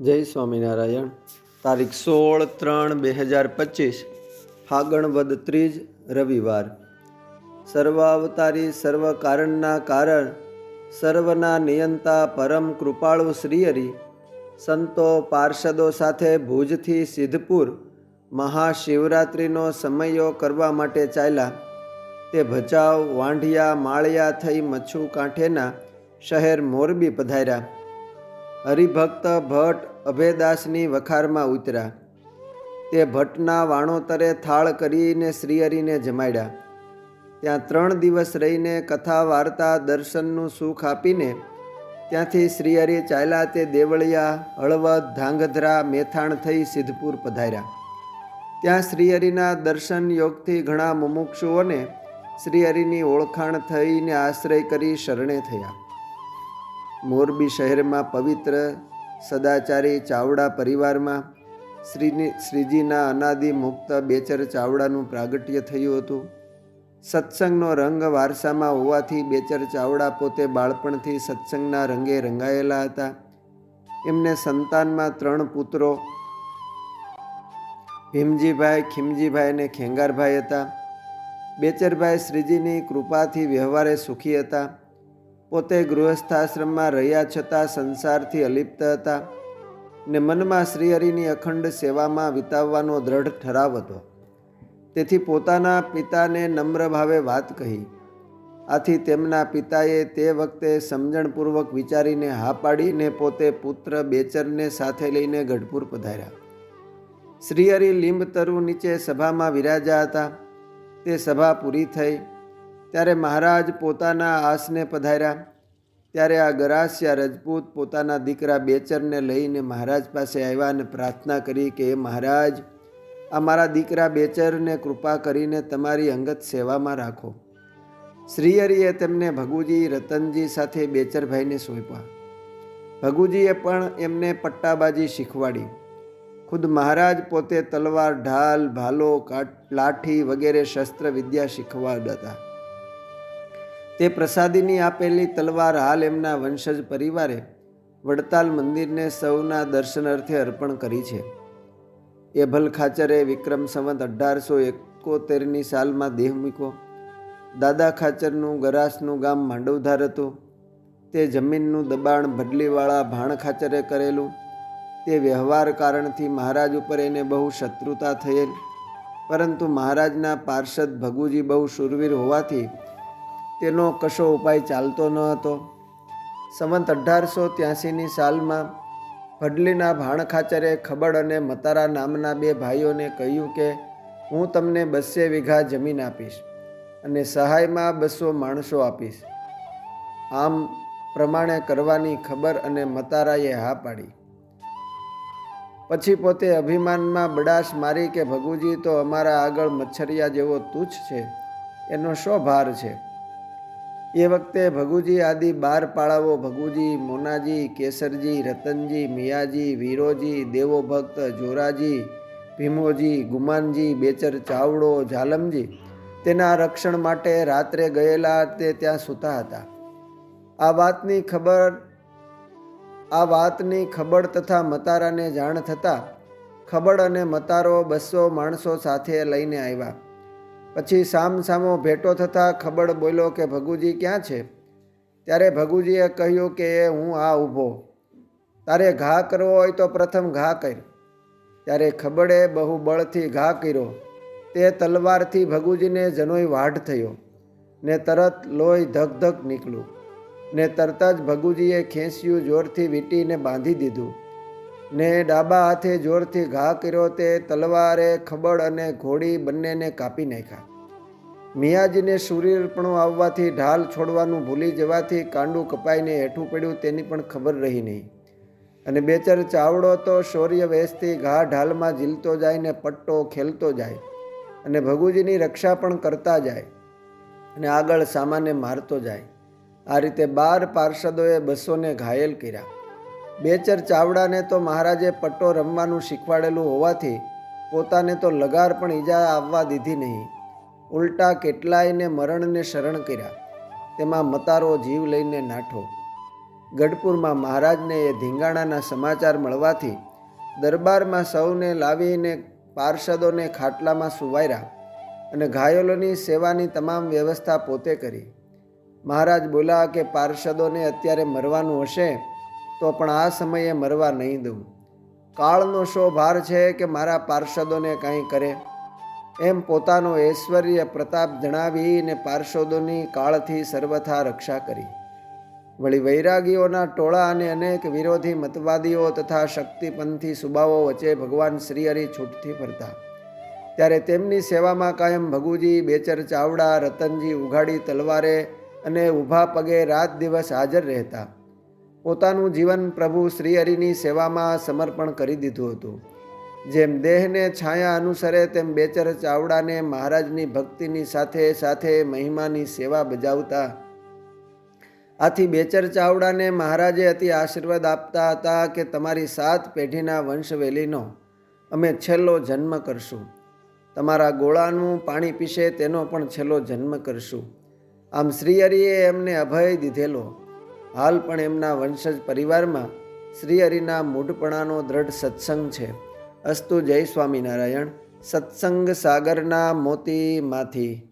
જય સ્વામિનારાયણ. તારીખ સોળ ત્રણ બે હજાર પચીસ ફાગણ વદ ત્રીજ રવિવાર. સર્વાવતારી સર્વ કારણના કારણ, સર્વના નિયંતા પરમ કૃપાળુ શ્રીહરિ, સંતો પાર્ષદો સાથે ભુજથી સિદ્ધપુર મહાશિવરાત્રિનો સમયો કરવા માટે ચાલ્યા. તે ભચાઉ, વાંઢિયા, માળિયા થઈ મચ્છુ કાંઠેના શહેર મોરબી પધાર્યા. હરિભક્ત ભટ્ટ અભયદાસની વખારમાં ઉતર્યા. તે ભટ્ટના વાણોતરે થાળ કરીને શ્રીહરિને જમાડ્યા. ત્યાં ત્રણ દિવસ રહીને કથા, વાર્તા, દર્શનનું સુખ આપીને ત્યાંથી શ્રીહરિ ચાલ્યા તે દેવળિયા, હળવદ, ધાંગધ્રા, મેથાણ થઈ સિદ્ધપુર પધાર્યા. ત્યાં શ્રીહરિના દર્શન યોગથી ઘણા મુમુક્ષુઓને શ્રીહરિની ઓળખાણ થઈને આશ્રય કરી શરણે થયા. મોરબી શહેરમાં પવિત્ર સદાચારી ચાવડા પરિવારમાં શ્રીની શ્રીજીના અનાદિ મુક્ત બેચર ચાવડાનું પ્રાગટ્ય થયું હતું. સત્સંગનો રંગ વારસામાં હોવાથી બેચર ચાવડા પોતે બાળપણથી સત્સંગના રંગે રંગાયેલા હતા. એમને સંતાનમાં ત્રણ પુત્રો, ભીમજીભાઈ, ખીમજીભાઈ અને ખેંગારભાઈ હતા. બેચરભાઈ શ્રીજીની કૃપાથી વ્યવહારે સુખી હતા. પોતે ગૃહસ્થાશ્રમમાં રહ્યા છતાં સંસારથી અલિપ્ત હતા ને મનમાં શ્રીહરિની અખંડ સેવામાં વિતાવવાનો દ્રઢ ઠરાવ હતો. તેથી પોતાના પિતાને નમ્ર ભાવે વાત કહી. આથી તેમના પિતાએ તે વખતે સમજણપૂર્વક વિચારીને હા પાડીને પોતે પુત્ર બેચરને સાથે લઈને ગઢપુર પધાર્યા. શ્રીહરિ લીંબ તરુ નીચે સભામાં વિરાજા હતા. તે સભા પૂરી થઈ ત્યારે મહારાજ પોતાના આસને પધાર્યા. ત્યારે આ ગરાસિયા રજપૂત પોતાના દીકરા બેચરને લઈને મહારાજ પાસે આવ્યા અને પ્રાર્થના કરી કે એ મહારાજ, આ મારા દીકરા બેચરને કૃપા કરીને તમારી અંગત સેવામાં રાખો. શ્રીહરિએ તેમને ભગુજી રતનજી સાથે બેચરભાઈને સોંપ્યા. ભગુજીએ પણ એમને પટ્ટાબાજી શીખવાડી. ખુદ મહારાજ પોતે તલવાર, ઢાલ, ભાલો, કાટ, લાઠી વગેરે શસ્ત્ર વિદ્યા શીખવાડતા. તે પ્રસાદીની આપેલી તલવાર હાલ એમના વંશજ પરિવારે વડતાલ મંદિરને સૌના દર્શનાર્થે અર્પણ કરી છે. એભલ ખાચરે વિક્રમ સંવત અઢારસો એકોતેરની સાલમાં દેહ મૂક્યો. દાદા ખાચરનું ગરાસનું ગામ માંડવધાર હતું. તે જમીનનું દબાણ ભડલીવાળા ભાણ ખાચરે કરેલું. તે વ્યવહાર કારણથી મહારાજ ઉપર એને બહુ શત્રુતા થયેલ. પરંતુ મહારાજના પાર્ષદ ભગુજી બહુ શૂરવીર હોવાથી તેનો કશો ઉપાય ચાલતો ન હતો. સંવંત અઢારસો ત્યાસીની સાલમાં ભડલીના ભાણખાચરે ખબડ અને મતારા નામના બે ભાઈઓને કહ્યું કે, હું તમને બસે વીઘા જમીન આપીશ અને સહાયમાં બસો માણસો આપીશ. આમ પ્રમાણે કરવાની ખબર અને મતારાએ હા પાડી. પછી પોતે અભિમાનમાં બડાશ મારી કે, ભગુજી, તો અમારા આગળ મચ્છરિયા જેવો તુચ્છ છે. એનો શો ભાર છે? એ વખતે ભગુજી આદિ બાર પાળાઓ, ભગુજી, મોનાજી, કેસરજી, રતનજી, મિયાજી, વીરોજી દેવો ભક્ત જોરાજી, ભીમોજી, ગુમાનજી, બેચર ચાવડો, ઝાલમજી તેના રક્ષણ માટે રાત્રે ગયેલા તે ત્યાં સૂતા હતા. આ વાતની ખબર, આ વાતની ખબર તથા મતારાને જાણ થતાં ખબડ અને મતારો બસો માણસો સાથે લઈને આવ્યા. પછી સામ સામો ભેટો થતાં ખબડ બોલ્યો કે, ભગુજી ક્યાં છે? ત્યારે ભગુજીએ કહ્યું કે એ હું આ ઊભો. તારે ઘા કરવો હોય તો પ્રથમ ઘા કર. ત્યારે ખબડે બહુ બળથી ઘા કર્યો. તે તલવારથી ભગુજીને જનોય વાઢ થયો ને તરત લોહી ધક નીકળ્યું ને તરત જ ભગુજીએ ખેંચ્યું જોરથી વીંટીને બાંધી દીધું. ને ડાબા હાથે જોરથી ઘા કર્યો તે તલવારે ખબડ અને ઘોડી બંનેને કાપી નાખ્યા. મિયાજીને શૂરીરપણું આવવાથી ઢાલ છોડવાનું ભૂલી જવાથી કાંડું કપાઈને હેઠું પડ્યું તેની પણ ખબર રહી નહીં. અને બેચર ચાવડો તો શૌર્ય વેશથી ઘા ઢાલમાં ઝીલતો જાય ને પટ્ટો ખેલતો જાય અને ભગુજીની રક્ષા પણ કરતા જાય અને આગળ સામાન્ય મારતો જાય. આ રીતે બાર પાર્ષદોએ બસોને ઘાયલ કર્યા. બેચર ચાવડાને તો મહારાજે પટ્ટો રમવાનું શીખવાડેલું હોવાથી પોતાને તો લગાર પણ ઈજા આવવા દીધી નહીં. ઉલટા કેટલાયને મરણને શરણ કર્યા. તેમાં મતારો જીવ લઈને નાઠો. ગઢપુરમાં મહારાજને એ ધીંગાણાના સમાચાર મળવાથી દરબારમાં સૌને લાવીને પાર્ષદોને ખાટલામાં સુવાયરા અને ઘાયલોની સેવાની તમામ વ્યવસ્થા પોતે કરી. મહારાજ બોલ્યા કે પાર્ષદોને અત્યારે મરવાનું હશે તો પણ આ સમયે મરવા નહીં દઉં. કાળનો શો ભાર છે કે મારા પાર્ષદોને કાંઈ કરે. એમ પોતાનો ઐશ્વર્ય પ્રતાપ જણાવીને પાર્ષદોની કાળથી સર્વથા રક્ષા કરી. વળી વૈરાગીઓના ટોળા અને અનેક વિરોધી મતવાદીઓ તથા શક્તિપંથી સુબાઓ વચ્ચે ભગવાન શ્રીહરિ છૂટથી ફરતા. ત્યારે તેમની સેવામાં કાયમ ભગુજી, બેચર ચાવડા, રતનજી ઉઘાડી તલવારે અને ઊભા પગે રાત દિવસ હાજર રહેતા. પોતાનું જીવન પ્રભુ શ્રીહરિની સેવામાં સમર્પણ કરી દીધું હતું. જેમ દેહને છાયા અનુસરે, તેમ બેચર ચાવડાને મહારાજની ભક્તિની સાથે સાથે મહિમાની સેવા બજાવતા. આથી બેચર ચાવડાને મહારાજે અતિ આશીર્વાદ આપતા હતા કે તમારી સાત પેઢીના વંશવેલીનો અમે છેલ્લો જન્મ કરશું. તમારા ગોળાનું પાણી પીશે તેનો પણ છેલ્લો જન્મ કરશું. આમ શ્રીહરિએ એમને અભય દીધેલો. હાલ પણ એમના વંશજ પરિવારમાં શ્રીહરિના મૂઢપણાનો દ્રઢ સત્સંગ છે. અસ્તુ જય સ્વામિનારાયણ. સત્સંગ સાગરના મોતીમાંથી.